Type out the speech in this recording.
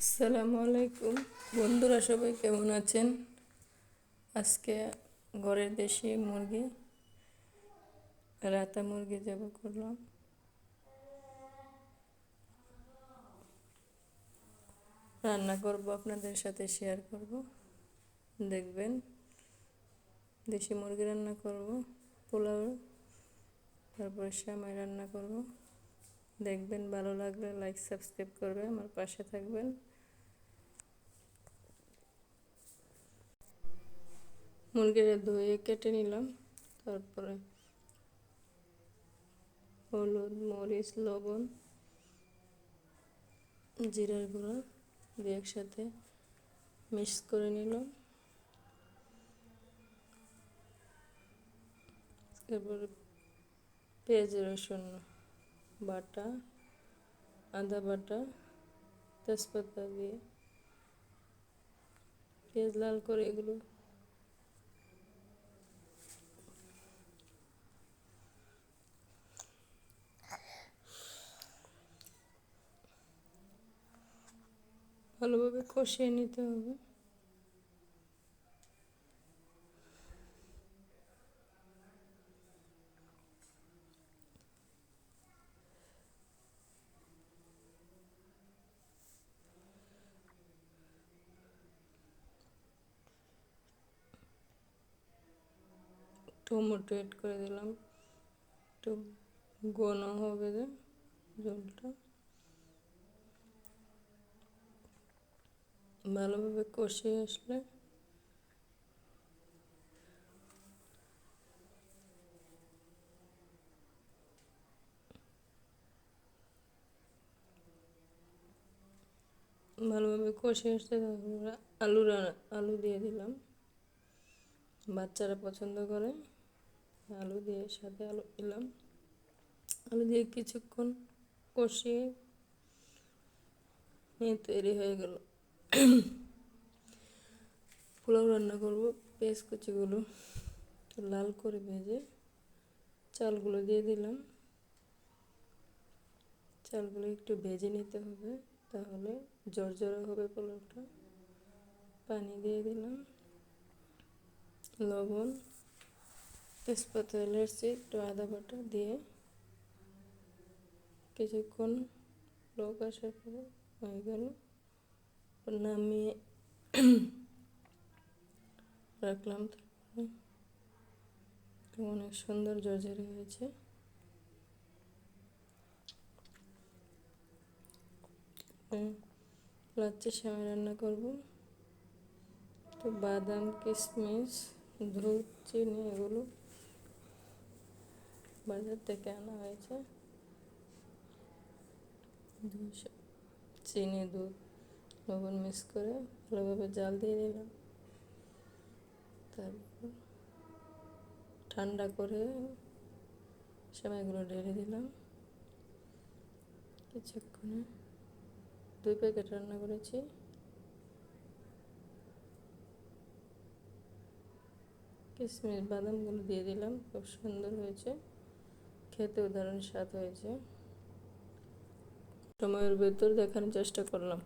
আসসালামু আলাইকুম। বন্ধুরা সবাই কেমন আছেন? আজকে ঘরের দেশি মুরগি, রাতা মুরগি যাব করলাম। রান্না করব, আপনাদের সাথে শেয়ার করব। দেখবেন, দেশি মুরগি রান্না করব, পোলাও, তারপরে শ্যামাই রান্না করব। দেখবেন, ভালো লাগলে লাইক সাবস্ক্রাইব করবে আমার পাশে থাকবেন। মুরগিটা ধুয়ে কেটে নিলাম, তারপরে হলুদ, মরিচ, লবণ, জিরার গুঁড়া দিয়ে একসাথে মিক্স করে নিলাম। তারপরে পেঁয়াজ রসুন। বাটা আদা বাটা তেজপাতা দিয়ে পেঁয়াজ লাল করে এগুলো ভালোভাবে কষিয়ে নিতে হবে। টমেটো এড করে দিলাম। একটু ঘন হবে যে জলটা। ভালোভাবে কষিয়ে আসলে ভালোভাবে কষে আসতে আলু আলু দিয়ে দিলাম। বাচ্চারা পছন্দ করে। আলু দিয়ে সাথে আলু দিলাম। আলু দিয়ে কিছুক্ষণ কষিয়ে নিয়ে তৈরি হয়ে গেল। পোলাও রান্না করব। পেঁয়াজ কুচিগুলো লাল করে ভেজে চালগুলো দিয়ে দিলাম। চালগুলো একটু ভেজে নিতে হবে, তাহলে জর্জরা হবে পোলাওটা। পানি দিয়ে দিলাম। লবণ তেজপাতা এলাচি একটু আদা বাটা দিয়ে কিছুক্ষণ লোক আসার পরে হয়ে গেল। নামিয়ে রাখলাম। অনেক সুন্দর জর্জরি হয়েছে। লাচ্চা সেমাই রান্না করব। তো বাদাম, কিশমিশ দুধ চিনি, এগুলো বাজার থেকে আনা হয়েছে। চিনি, দুধ, লবণ মিক্স করে ভালোভাবে জাল দিয়ে দিলাম তারপর ঠান্ডা করে সেমাইগুলো ঢেলে দিলাম। কিছুক্ষণে দুই প্যাকেট রান্না করেছি। কিশমিশ বাদামগুলো দিয়ে দিলাম, খুব সুন্দর হয়েছে। খেতে উদাহরণ স্বাদ হয়েছে। সময়ের ভেতর দেখানোর চেষ্টা করলাম।